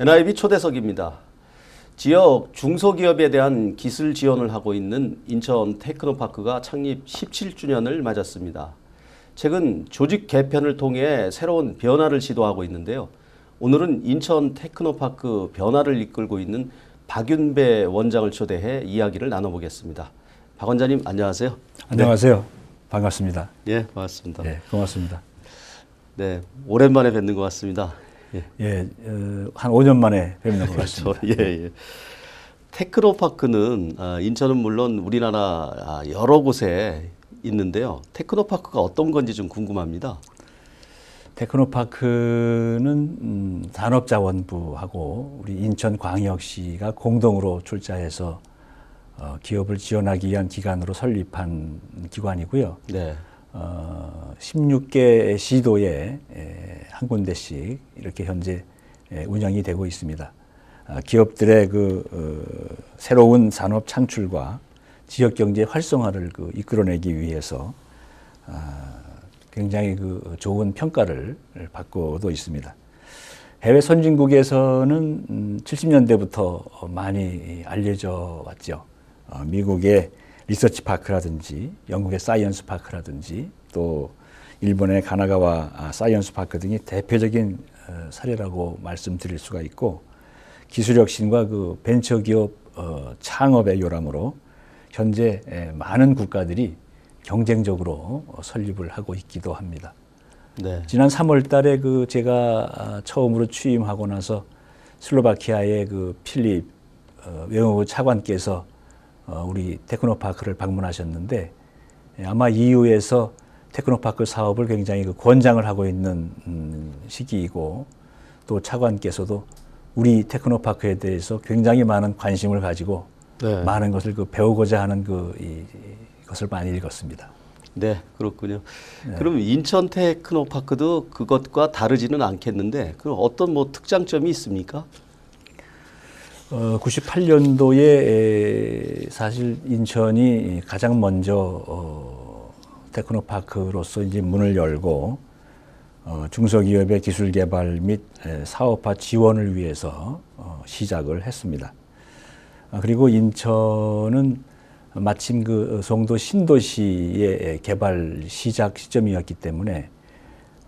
NIB 초대석입니다. 지역 중소기업에 대한 기술 지원을 하고 있는 인천 테크노파크가 창립 17주년을 맞았습니다. 최근 조직 개편을 통해 새로운 변화를 시도하고 있는데요. 오늘은 인천 테크노파크 변화를 이끌고 있는 박윤배 원장을 초대해 이야기를 나눠보겠습니다. 박 원장님 안녕하세요. 안녕하세요. 반갑습니다. 예, 반갑습니다. 예, 고맙습니다. 네, 오랜만에 뵙는 것 같습니다. 예. 예, 어, 한 5년 만에 뵙는 것 그렇죠. 같습니다. 예, 예. 테크노파크는 아, 인천은 물론 우리나라 아, 여러 곳에 있는데요. 테크노파크가 어떤 건지 좀 궁금합니다. 테크노파크는 음, 산업자원부하고 우리 인천광역시가 공동으로 출자해서 어, 기업을 지원하기 위한 기관으로 설립한 기관이고요. 네. 어, 16개 시도에 에, 한 군데씩 이렇게 현재 에, 운영이 되고 있습니다. 아, 기업들의 그 어, 새로운 산업 창출과 지역 경제 활성화를 그 이끌어내기 위해서 아, 굉장히 그 좋은 평가를 받고도 있습니다. 해외 선진국에서는 음, 70년대부터 많이 알려져 왔죠. 어, 미국의 리서치 파크라든지 영국의 사이언스 파크라든지 또 일본의 가나가와 아, 사이언스 파크 등이 대표적인 어, 사례라고 말씀드릴 수가 있고 기술 혁신과 그 벤처 기업 어, 창업의 요람으로 현재 에, 많은 국가들이 경쟁적으로 어, 설립을 하고 있기도 합니다. 네. 지난 3월 달에 그 제가 아, 처음으로 취임하고 나서 슬로바키아의 그 필립 어, 외무부 차관께서 어, 우리 테크노파크를 방문하셨는데 예, 아마 EU에서 테크노파크 사업을 굉장히 그 권장을 하고 있는 음, 시기이고 또 차관께서도 우리 테크노파크에 대해서 굉장히 많은 관심을 가지고 네. 많은 것을 그 배우고자 하는 그 이, 것을 많이 읽었습니다. 네, 그렇군요. 그럼 인천 테크노파크도 그것과 다르지는 않겠는데 그럼 어떤 뭐 특장점이 있습니까? 어, 98년도에 사실 인천이 가장 먼저 어, 테크노파크로서 이제 문을 열고 어, 중소기업의 기술 개발 및 에, 사업화 지원을 위해서 어, 시작을 했습니다. 아, 그리고 인천은 마침 그 송도 신도시의 개발 시작 시점이었기 때문에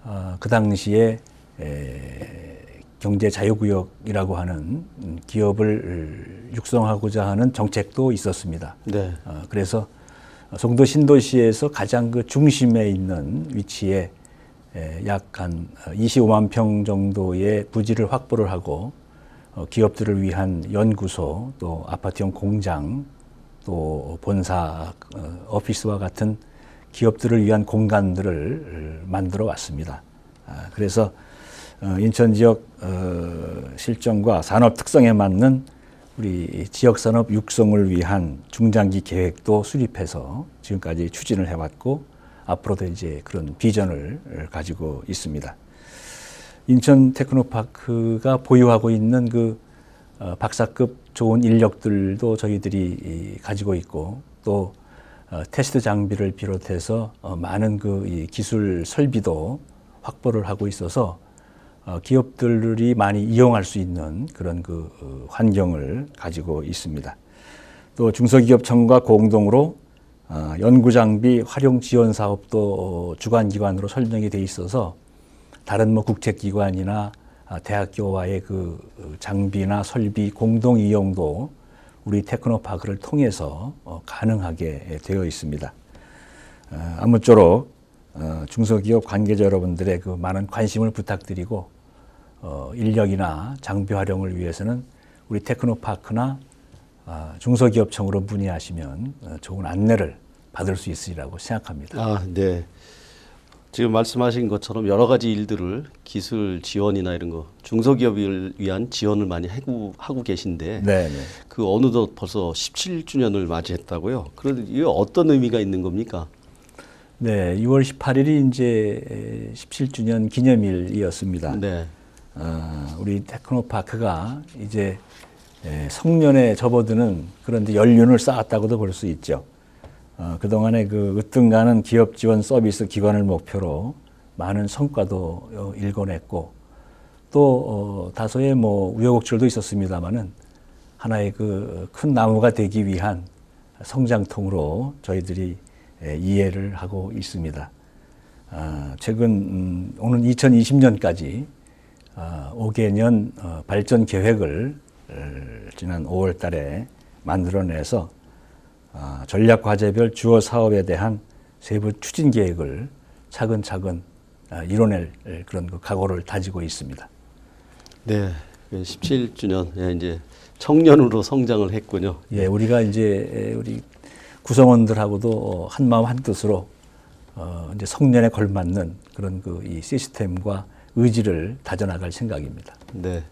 어, 그 당시에 에, 경제 자유구역이라고 하는 음, 기업을 육성하고자 하는 정책도 있었습니다. 네. 어, 그래서 송도 신도시에서 가장 그 중심에 있는 위치에 약 한 25만 평 정도의 부지를 확보를 하고 어, 기업들을 위한 연구소 또 아파트형 공장 또 본사 어, 오피스와 같은 기업들을 위한 공간들을 만들어 왔습니다. 아, 그래서 어, 인천 지역 어, 실정과 산업 특성에 맞는 우리 지역 산업 육성을 위한 중장기 계획도 수립해서 지금까지 추진을 해왔고 앞으로도 이제 그런 비전을 가지고 있습니다. 인천 테크노파크가 보유하고 있는 그 어, 박사급 좋은 인력들도 저희들이 이, 가지고 있고 또 어, 테스트 장비를 비롯해서 어, 많은 그이 기술 설비도 확보를 하고 있어서 어, 기업들이 많이 이용할 수 있는 그런 그 어, 환경을 가지고 있습니다. 또 중소기업청과 공동으로 어, 연구장비 활용 지원 사업도 어, 주관기관으로 설정이 돼 있어서 다른 뭐 국책기관이나 아, 대학교와의 그 어, 장비나 설비 공동 이용도 우리 테크노파크를 통해서 어, 가능하게 되어 있습니다. 어, 아무쪼록 어, 중소기업 관계자 여러분들의 그 많은 관심을 부탁드리고 어, 인력이나 장비 활용을 위해서는 우리 테크노파크나 아, 중소기업청으로 문의하시면 어, 좋은 안내를 받을 수 있으리라고 생각합니다. 아, 네. 지금 말씀하신 것처럼 여러 가지 일들을 기술 지원이나 이런 거 중소기업을 위한 지원을 많이 하고, 하고 계신데 네, 네. 그 어느덧 벌써 17주년을 맞이했다고요. 그런데 이게 어떤 의미가 있는 겁니까? 네, 6월 18일이 이제 17주년 기념일이었습니다. 네. 어, 우리 테크노파크가 이제 에, 성년에 접어드는 그런 연륜을 쌓았다고도 볼 수 있죠. 어, 그동안에 그 으뜸가는 기업 지원 서비스 기관을 목표로 많은 성과도 어, 일궈냈고 또 어, 다소의 뭐 우여곡절도 있었습니다만은 하나의 그 큰 나무가 되기 위한 성장통으로 저희들이 예, 이해를 하고 있습니다. 아, 최근 음, 오는 2020년까지 아, 5개년 어, 발전 계획을 어, 지난 5월 달에 만들어내서 아, 전략 과제별 주요 사업에 대한 세부 추진 계획을 차근차근 아, 이뤄낼 그런 그 각오를 다지고 있습니다. 네, 17주년 예, 이제 청년으로 성장을 했군요. 예, 우리가 이제 우리 구성원들하고도 어, 한 마음 한 뜻으로 어, 이제 성년에 걸맞는 그런 그 이 시스템과 의지를 다져나갈 생각입니다. 네.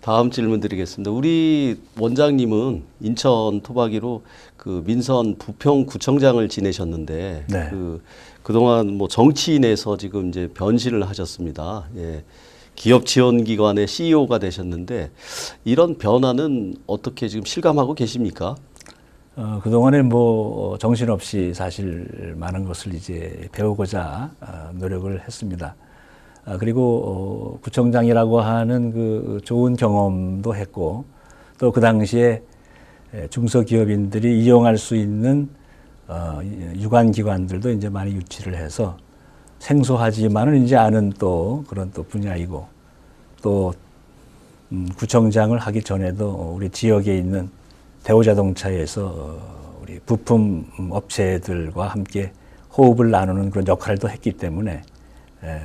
다음 질문 드리겠습니다. 우리 원장님은 인천 토박이로 그 민선 부평 구청장을 지내셨는데 네. 그 그동안 뭐 정치인에서 지금 이제 변신을 하셨습니다. 예. 기업 지원 기관의 CEO가 되셨는데 이런 변화는 어떻게 지금 실감하고 계십니까? 어, 그동안에 뭐 어, 정신없이 사실 많은 것을 이제 배우고자 어, 노력을 했습니다. 아, 그리고 어, 구청장이라고 하는 그 좋은 경험도 했고 또 그 당시에 에, 중소기업인들이 이용할 수 있는 어, 이- 유관 기관들도 이제 많이 유치를 해서 생소하지만은 이제 아는 또 그런 또 분야이고 또 음, 구청장을 하기 전에도 우리 지역에 있는 대우자동차에서 어, 우리 부품 업체들과 함께 호흡을 나누는 그런 역할도 했기 때문에 에,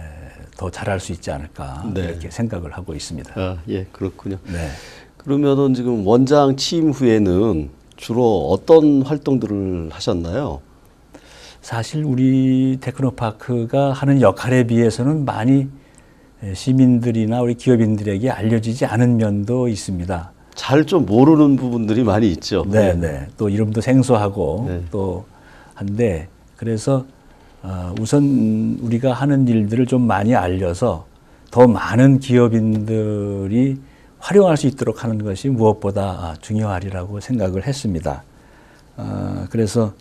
더 잘할 수 있지 않을까 네. 이렇게 생각을 하고 있습니다. 아, 예, 그렇군요. 네. 그러면은 지금 원장 취임 후에는 주로 어떤 활동들을 하셨나요? 사실 우리 테크노파크가 하는 역할에 비해서는 많이 에, 시민들이나 우리 기업인들에게 알려지지 않은 면도 있습니다. 잘 좀 모르는 부분들이 많이 있죠. 네, 네. 또 이름도 생소하고 네. 또 한데 그래서 어, 우선 우리가 하는 일들을 좀 많이 알려서 더 많은 기업인들이 활용할 수 있도록 하는 것이 무엇보다 아, 중요하리라고 생각을 했습니다. 어, 그래서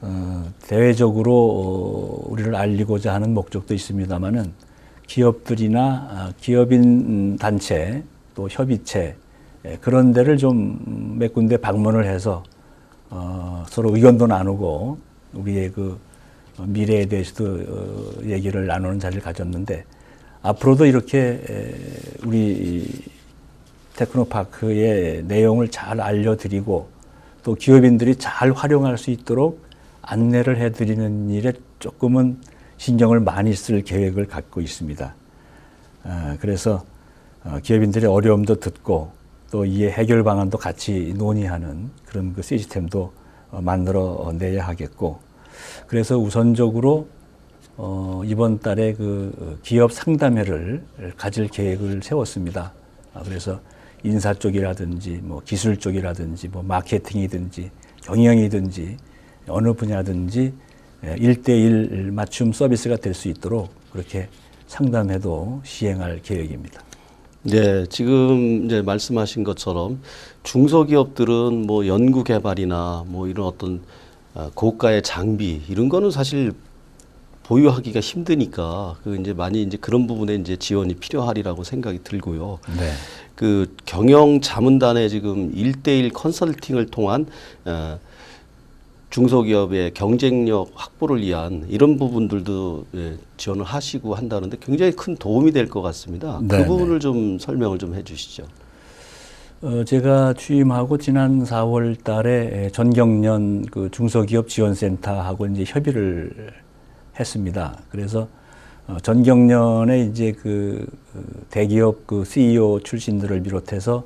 어, 대외적으로 어, 우리를 알리고자 하는 목적도 있습니다만은 기업들이나 아, 기업인 음, 단체 또 협의체 예, 그런 데를 좀 몇 군데 방문을 해서 어, 서로 의견도 나누고 우리의 그 어, 미래에 대해서도 어, 얘기를 나누는 자리를 가졌는데 앞으로도 이렇게 에, 우리 이 테크노파크의 내용을 잘 알려드리고 또 기업인들이 잘 활용할 수 있도록 안내를 해드리는 일에 조금은 신경을 많이 쓸 계획을 갖고 있습니다. 아, 그래서 어, 기업인들의 어려움도 듣고 또 이에 해결 방안도 같이 논의하는 그런 그 시스템도 어, 만들어 내야 하겠고 그래서 우선적으로 어, 이번 달에 그 기업 상담회를 가질 계획을 세웠습니다. 아, 그래서 인사 쪽이라든지 뭐 기술 쪽이라든지 뭐 마케팅이든지 경영이든지 어느 분야든지 일대일 맞춤 서비스가 될 수 있도록 그렇게 상담회도 시행할 계획입니다. 네, 지금 이제 말씀하신 것처럼 중소기업들은 뭐 연구 개발이나 뭐 이런 어떤 아, 고가의 장비 이런 거는 사실 보유하기가 힘드니까 그 이제 많이 이제 그런 부분에 이제 지원이 필요하리라고 생각이 들고요. 네. 그 경영 자문단에 지금 일대일 컨설팅을 통한 어, 중소기업의 경쟁력 확보를 위한 이런 부분들도 예, 지원을 하시고 한다는데 굉장히 큰 도움이 될 것 같습니다. 네, 그 부분을 좀 설명을 좀 해주시죠. 어, 제가 취임하고 지난 4월 달에 전경련 그 중소기업 지원센터하고 이제 협의를 했습니다. 그래서 어, 전경련에 이제 그, 그 대기업 그 CEO 출신들을 비롯해서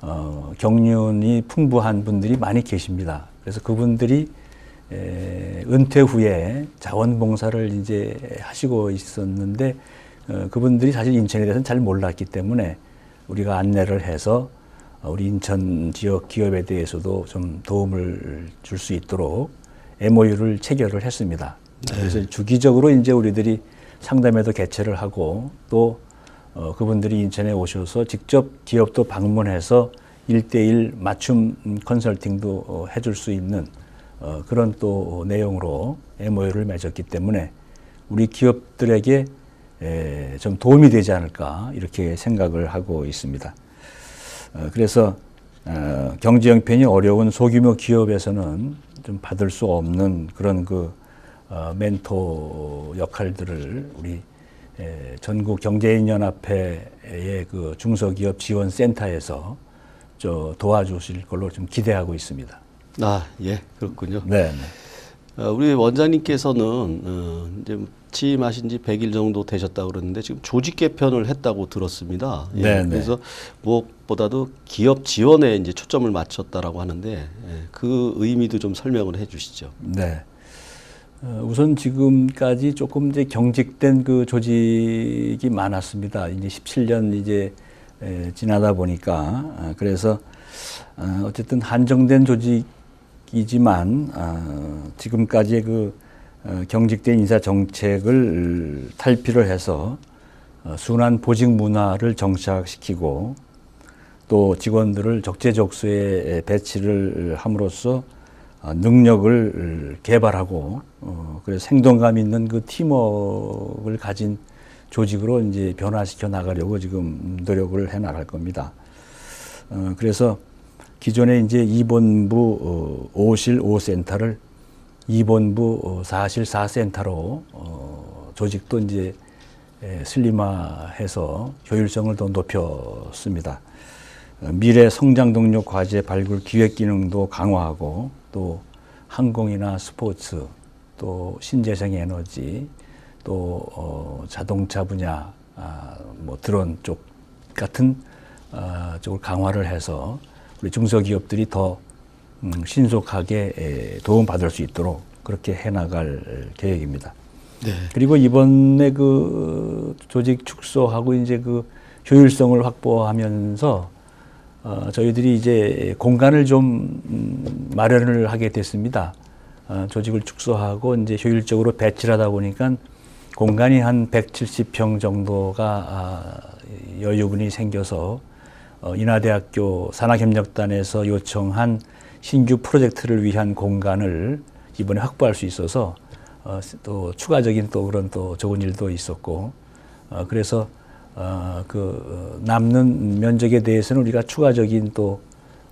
어, 경륜이 풍부한 분들이 많이 계십니다. 그래서 그분들이 에, 은퇴 후에 자원봉사를 이제 하시고 있었는데 어, 그분들이 사실 인천에 대해서는 잘 몰랐기 때문에 우리가 안내를 해서 어, 우리 인천 지역 기업에 대해서도 좀 도움을 줄 수 있도록 MOU를 체결을 했습니다. 그래서 주기적으로 이제 우리들이 상담회도 개최를 하고 또 어, 그분들이 인천에 오셔서 직접 기업도 방문해서 일대일 맞춤 컨설팅도 어, 해줄 수 있는 어, 그런 또 내용으로 MOU를 맺었기 때문에 우리 기업들에게 에, 좀 도움이 되지 않을까 이렇게 생각을 하고 있습니다. 어, 그래서 어, 경제 형편이 어려운 소규모 기업에서는 좀 받을 수 없는 그런 그 어, 멘토 역할들을 우리 에, 전국 경제인 연합회의 그 중소기업 지원 센터에서 저 도와주실 걸로 좀 기대하고 있습니다. 아, 예, 그렇군요. 네. 네. 어, 우리 원장님께서는 어, 이제 취임하신 지 100일 정도 되셨다고 그러는데 지금 조직 개편을 했다고 들었습니다. 예, 네, 네. 그래서 무엇 보다도 기업 지원에 이제 초점을 맞췄다라고 하는데 예, 그 의미도 좀 설명을 해 주시죠. 네. 어, 우선 지금까지 조금 이제 경직된 그 조직이 많았습니다. 이제 17년 이제 에, 지나다 보니까 아, 그래서 어, 어쨌든 한정된 조직이지만 아, 지금까지의 그 어, 경직된 인사 정책을 탈피를 해서 어, 순환 보직 문화를 정착시키고 또 직원들을 적재적소에 배치를 함으로써 어, 능력을 개발하고 어, 그래서 생동감 있는 그 팀워크를 가진 조직으로 이제 변화시켜 나가려고 지금 노력을 해 나갈 겁니다. 어, 그래서 기존에 이제 2본부 어, 5실 5센터를 2본부 어, 4실 4센터로 어, 조직도 이제 에, 슬림화해서 효율성을 더 높였습니다. 어, 미래 성장 동력 과제 발굴 기획 기능도 강화하고 또 항공이나 스포츠 또 신재생 에너지 또 어, 자동차 분야 아, 뭐 드론 쪽 같은 아, 쪽을 강화를 해서 우리 중소기업들이 더 음, 신속하게 에, 도움받을 수 있도록 그렇게 해나갈 계획입니다. 네. 그리고 이번에 그 조직 축소하고 이제 그 효율성을 확보하면서 어, 저희들이 이제 공간을 좀 음, 마련을 하게 됐습니다. 어, 조직을 축소하고 이제 효율적으로 배치를 하다 보니까 공간이 한 170평 정도가 아, 여유분이 생겨서 어, 인하대학교 산학협력단에서 요청한 신규 프로젝트를 위한 공간을 이번에 확보할 수 있어서 어, 또 추가적인 또 그런 또 좋은 일도 있었고 어, 그래서 어, 그 어, 남는 면적에 대해서는 우리가 추가적인 또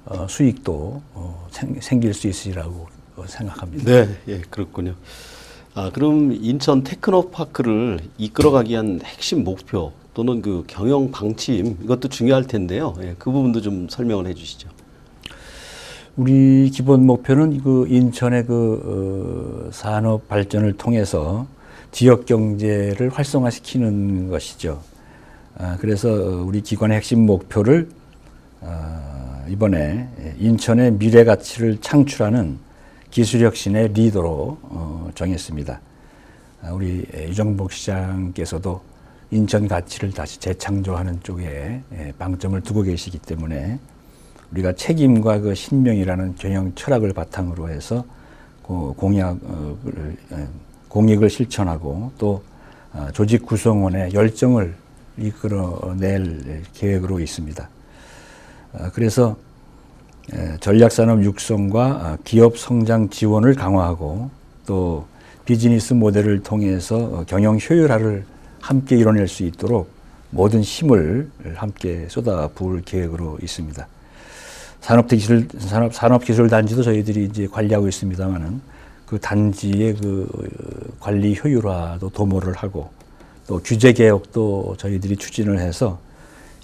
어, 수익도 어, 생, 생길 수 있으리라고 어, 생각합니다. 네, 예, 그렇군요. 아, 그럼 인천 테크노파크를 이끌어가기 위한 핵심 목표 또는 그 경영 방침 이것도 중요할 텐데요. 예, 그 부분도 좀 설명을 해 주시죠. 우리 기본 목표는 그 인천의 그 어, 산업 발전을 통해서 지역 경제를 활성화시키는 것이죠. 아, 그래서 우리 기관의 핵심 목표를 아, 이번에 인천의 미래 가치를 창출하는 기술 혁신의 리더로 어, 정했습니다. 아, 우리 유정복 시장께서도 인천 가치를 다시 재창조하는 쪽에 예, 방점을 두고 계시기 때문에 우리가 책임과 그 신명이라는 경영 철학을 바탕으로 해서 그 공약을 예, 공익을 실천하고 또 아, 조직 구성원의 열정을 이끌어낼 계획으로 있습니다. 아, 그래서 에, 전략산업 육성과 아, 기업 성장 지원을 강화하고 또 비즈니스 모델을 통해서 어, 경영 효율화를 함께 이뤄낼 수 있도록 모든 힘을 함께 쏟아 부을 계획으로 있습니다. 산업기술 산업 산업기술 단지도 저희들이 이제 관리하고 있습니다만은 그 단지의 그 어, 관리 효율화도 도모를 하고 또 규제 개혁도 저희들이 추진을 해서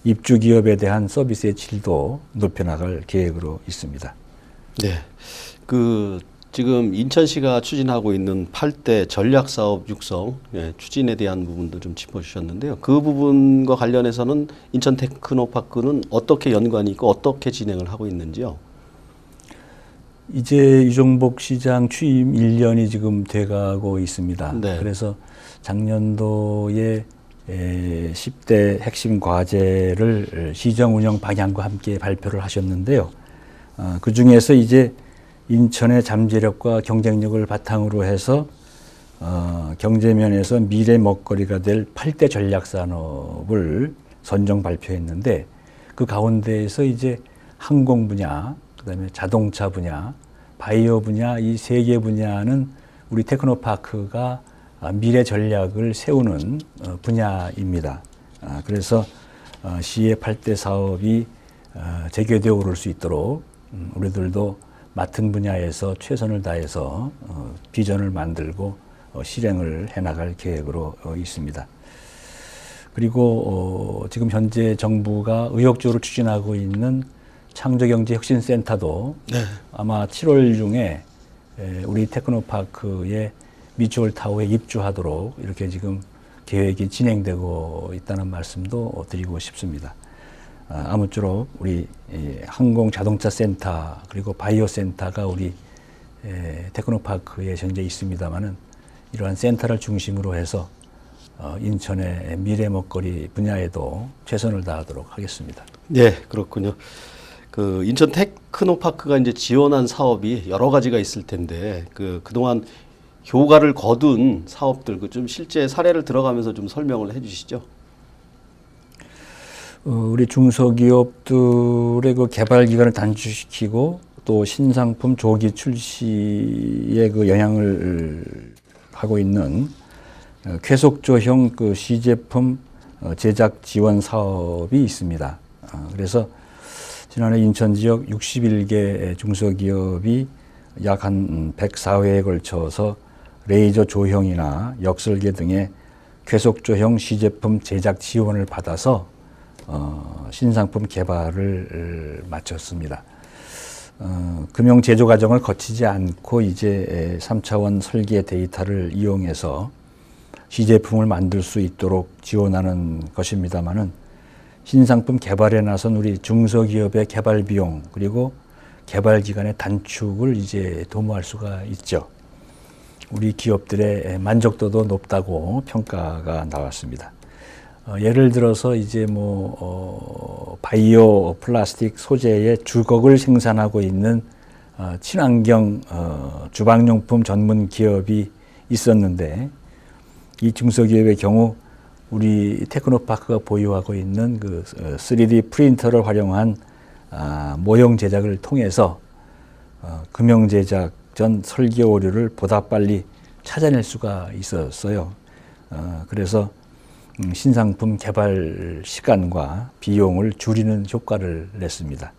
입주 기업에 대한 서비스의 질도 높여나갈 계획으로 있습니다. 네. 그 지금 인천시가 추진하고 있는 8대 전략 사업 육성 예, 추진에 대한 부분도 좀 짚어 주셨는데요. 그 부분과 관련해서는 인천 테크노파크는 어떻게 연관이 있고 어떻게 진행을 하고 있는지요? 이제 유정복 시장 취임 1년이 지금 돼가고 있습니다. 네. 그래서 작년도에 에, 10대 핵심 과제를 시정 운영 방향과 함께 발표를 하셨는데요. 어, 그 중에서 이제 인천의 잠재력과 경쟁력을 바탕으로 해서 어, 경제면에서 미래 먹거리가 될 8대 전략 산업을 선정 발표했는데 그 가운데에서 이제 항공 분야, 그다음에 자동차 분야, 바이오 분야 이 세 개 분야는 우리 테크노파크가 아, 미래 전략을 세우는 어, 분야입니다. 아, 그래서 어, 시의 8대 사업이 어, 재개되어 오를 수 있도록 음, 우리들도 맡은 분야에서 최선을 다해서 어, 비전을 만들고 어, 실행을 해나갈 계획으로 어, 있습니다. 그리고 어, 지금 현재 정부가 의욕적으로 추진하고 있는 창조경제혁신센터도 아마 7월 중에 에, 우리 테크노파크의 미추홀 타워에 입주하도록 이렇게 지금 계획이 진행되고 있다는 말씀도 드리고 싶습니다. 아, 아무쪼록 우리 이 항공 자동차 센터 그리고 바이오 센터가 우리 에, 테크노파크에 현재 있습니다만은 이러한 센터를 중심으로 해서 어, 인천의 미래 먹거리 분야에도 최선을 다하도록 하겠습니다. 네, 그렇군요. 그 인천 테크노파크가 이제 지원한 사업이 여러 가지가 있을 텐데 그 그동안 효과를 거둔 사업들 그 좀 실제 사례를 들어가면서 좀 설명을 해 주시죠. 어, 우리 중소기업들의 그 개발 기간을 단축시키고 또 신상품 조기 출시에 그 영향을 하고 있는 어, 쾌속조형 그 시제품 어, 제작 지원 사업이 있습니다. 아, 그래서 지난해 인천 지역 61개 중소기업이 약 한 104회에 걸쳐서 레이저 조형이나 역설계 등의 쾌속 조형 시제품 제작 지원을 받아서 어, 신상품 개발을 마쳤습니다. 어, 금융 제조 과정을 거치지 않고 이제 3차원 설계 데이터를 이용해서 시제품을 만들 수 있도록 지원하는 것입니다만은 신상품 개발에 나선 우리 중소기업의 개발 비용 그리고 개발 기간의 단축을 이제 도모할 수가 있죠. 우리 기업들의 만족도도 높다고 평가가 나왔습니다. 어, 예를 들어서 이제 뭐 어, 바이오 플라스틱 소재의 주걱을 생산하고 있는 어, 친환경 어, 주방용품 전문 기업이 있었는데 이 중소기업의 경우 우리 테크노파크가 보유하고 있는 그 어, 3D 프린터를 활용한 아, 모형 제작을 통해서 어, 금형 제작 전 설계 오류를 보다 빨리 찾아낼 수가 있었어요. 어, 그래서 음, 신상품 개발 시간과 비용을 줄이는 효과를 냈습니다.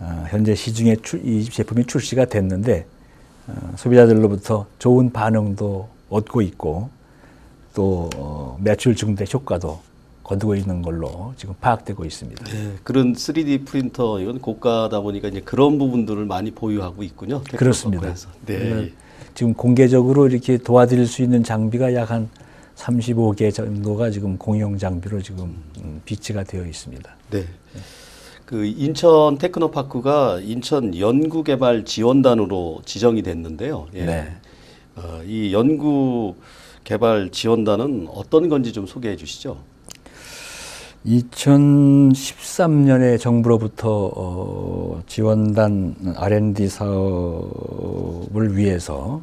어, 현재 시중에 출, 이 제품이 출시가 됐는데 어, 소비자들로부터 좋은 반응도 얻고 있고 또 어, 매출 증대 효과도 거두고 있는 걸로 지금 파악되고 있습니다. 네, 그런 3D 프린터 이건 고가다 보니까 이제 그런 부분들을 많이 보유하고 있군요. 그렇습니다. 네. 지금 공개적으로 이렇게 도와드릴 수 있는 장비가 약 한 35개 정도가 지금 공용 장비로 지금 음, 비치가 되어 있습니다. 네. 그 인천 테크노파크가 인천 연구개발 지원단으로 지정이 됐는데요. 예. 네. 어, 이 연구 개발 지원단은 어떤 건지 좀 소개해 주시죠. 2013년에 정부로부터 어, 지원단 R&D 사업을 위해서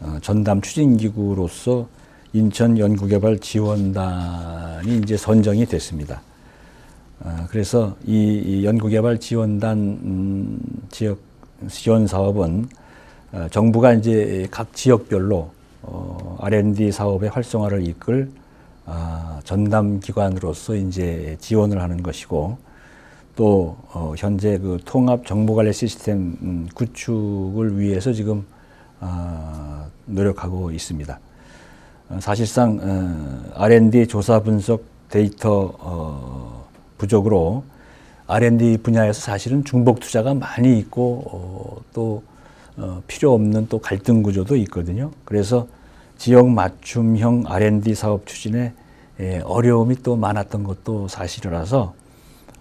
어, 전담 추진기구로서 인천 연구개발 지원단이 이제 선정이 됐습니다. 어, 그래서 이, 이 연구개발 지원단 음, 지역 지원 사업은 어, 정부가 이제 각 지역별로 어, R&D 사업의 활성화를 이끌 아, 전담 기관으로서 이제 지원을 하는 것이고 또 어, 현재 그 통합 정보관리 시스템 음, 구축을 위해서 지금 아, 노력하고 있습니다. 어, 사실상 어, R&D 조사 분석 데이터 어, 부족으로 R&D 분야에서 사실은 중복 투자가 많이 있고 어, 또 어, 필요 없는 또 갈등 구조도 있거든요. 그래서 지역 맞춤형 R&D 사업 추진에 예, 어려움이 또 많았던 것도 사실이라서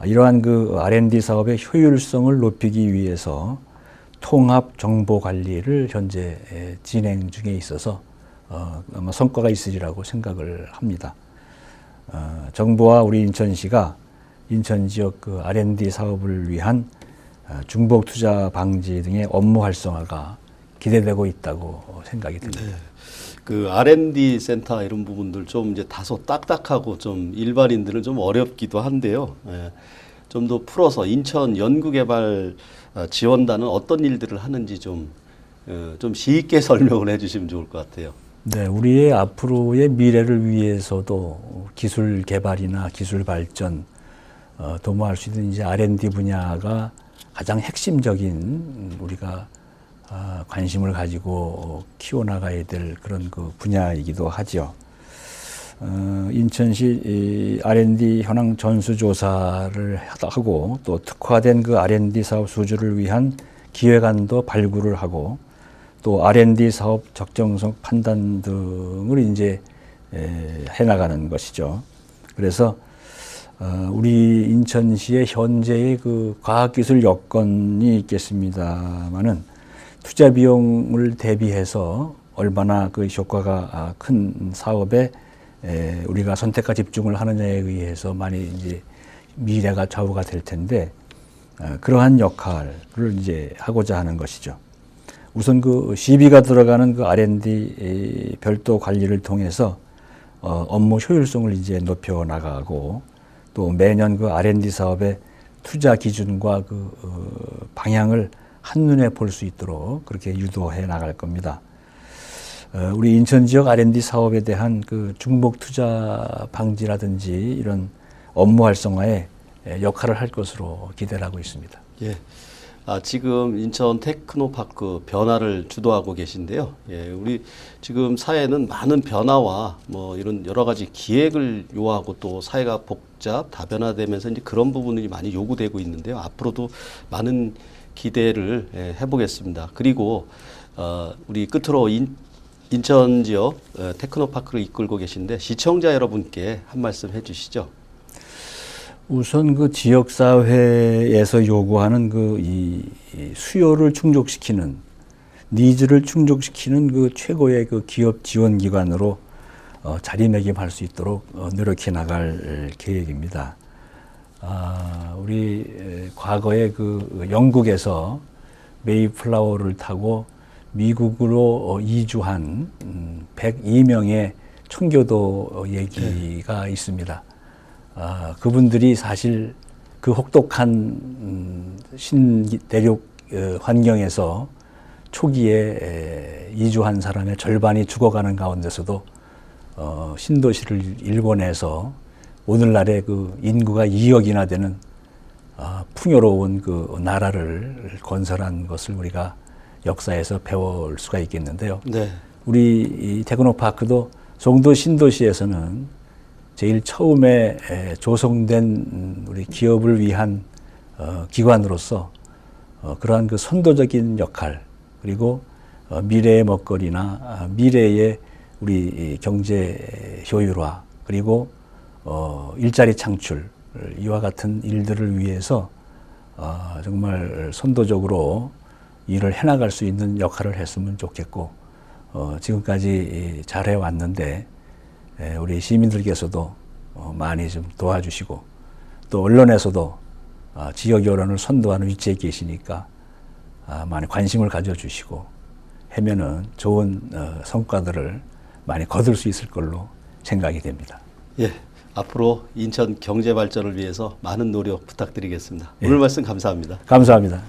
이러한 그 R&D 사업의 효율성을 높이기 위해서 통합 정보 관리를 현재 예, 진행 중에 있어서 어, 아마 성과가 있으리라고 생각을 합니다. 어, 정부와 우리 인천시가 인천 지역 그 R&D 사업을 위한 어, 중복 투자 방지 등의 업무 활성화가 기대되고 있다고 생각이 듭니다. 그 R&D 센터 이런 부분들 좀 이제 다소 딱딱하고 좀 일반인들은 좀 어렵기도 한데요. 예. 좀 더 풀어서 인천 연구개발 어, 지원단은 어떤 일들을 하는지 좀, 어, 좀 쉽게 설명을 해주시면 좋을 것 같아요. 네, 우리의 앞으로의 미래를 위해서도 기술 개발이나 기술 발전, 어, 도모할 수 있는 이제 R&D 분야가 가장 핵심적인 우리가 아, 관심을 가지고 키워나가야 될 그런 그 분야이기도 하죠. 어, 인천시 이 R&D 현황 전수조사를 하고 또 특화된 그 R&D 사업 수주를 위한 기획안도 발굴을 하고 또 R&D 사업 적정성 판단 등을 이제 에, 해나가는 것이죠. 그래서 어, 우리 인천시의 현재의 그 과학기술 여건이 있겠습니다만은 투자 비용을 대비해서 얼마나 그 효과가 아, 큰 사업에 에, 우리가 선택과 집중을 하느냐에 의해서 많이 이제 미래가 좌우가 될 텐데 어, 그러한 역할을 이제 하고자 하는 것이죠. 우선 그 시비가 들어가는 그 R&D 이 별도 관리를 통해서 어, 업무 효율성을 이제 높여 나가고 또 매년 그 R&D 사업의 투자 기준과 그 어, 방향을 한눈에 볼 수 있도록 그렇게 유도해 나갈 겁니다. 어, 우리 인천 지역 R&D 사업에 대한 그 중복 투자 방지라든지 이런 업무 활성화에 에, 역할을 할 것으로 기대를 하고 있습니다. 예. 아, 지금 인천 테크노파크 변화를 주도하고 계신데요. 예, 우리 지금 사회는 많은 변화와 뭐 이런 여러 가지 기획을 요하고 또 사회가 복잡, 다변화되면서 이제 그런 부분이 많이 요구되고 있는데요. 앞으로도 많은 기대를 예, 해보겠습니다. 그리고 어, 우리 끝으로 인, 인천 지역 어, 테크노파크를 이끌고 계신데 시청자 여러분께 한 말씀 해주시죠. 우선 그 지역 사회에서 요구하는 그 이 수요를 충족시키는 니즈를 충족시키는 그 최고의 그 기업 지원 기관으로 어, 자리매김할 수 있도록 어, 노력해 나갈 계획입니다. 아, 우리 에, 과거에 그 영국에서 메이플라워를 타고 미국으로 어, 이주한 음, 102명의 청교도 어, 얘기가 있습니다. 아, 그분들이 사실 그 혹독한 음, 신대륙 어, 환경에서 초기에 에, 이주한 사람의 절반이 죽어가는 가운데서도 어, 신도시를 일궈내서 오늘날의 그 인구가 2억이나 되는 아, 풍요로운 그 나라를 건설한 것을 우리가 역사에서 배울 수가 있겠는데요. 네. 우리 이 테크노파크도 송도 신도시에서는 제일 처음에 에, 조성된 음, 우리 기업을 위한 어, 기관으로서 어, 그러한 그 선도적인 역할 그리고 어, 미래의 먹거리나 아, 미래의 우리 이 경제 효율화 그리고 어, 일자리 창출 이와 같은 일들을 위해서 어, 정말 선도적으로 일을 해나갈 수 있는 역할을 했으면 좋겠고 어, 지금까지 이 잘해 왔는데 에, 우리 시민들께서도 어, 많이 좀 도와주시고 또 언론에서도 아, 지역 여론을 선도하는 위치에 계시니까 아, 많이 관심을 가져주시고 하면은 좋은 어, 성과들을 많이 거둘 수 있을 걸로 생각이 됩니다. 예. 앞으로 인천 경제 발전을 위해서 많은 노력 부탁드리겠습니다. 오늘 말씀 감사합니다. 감사합니다.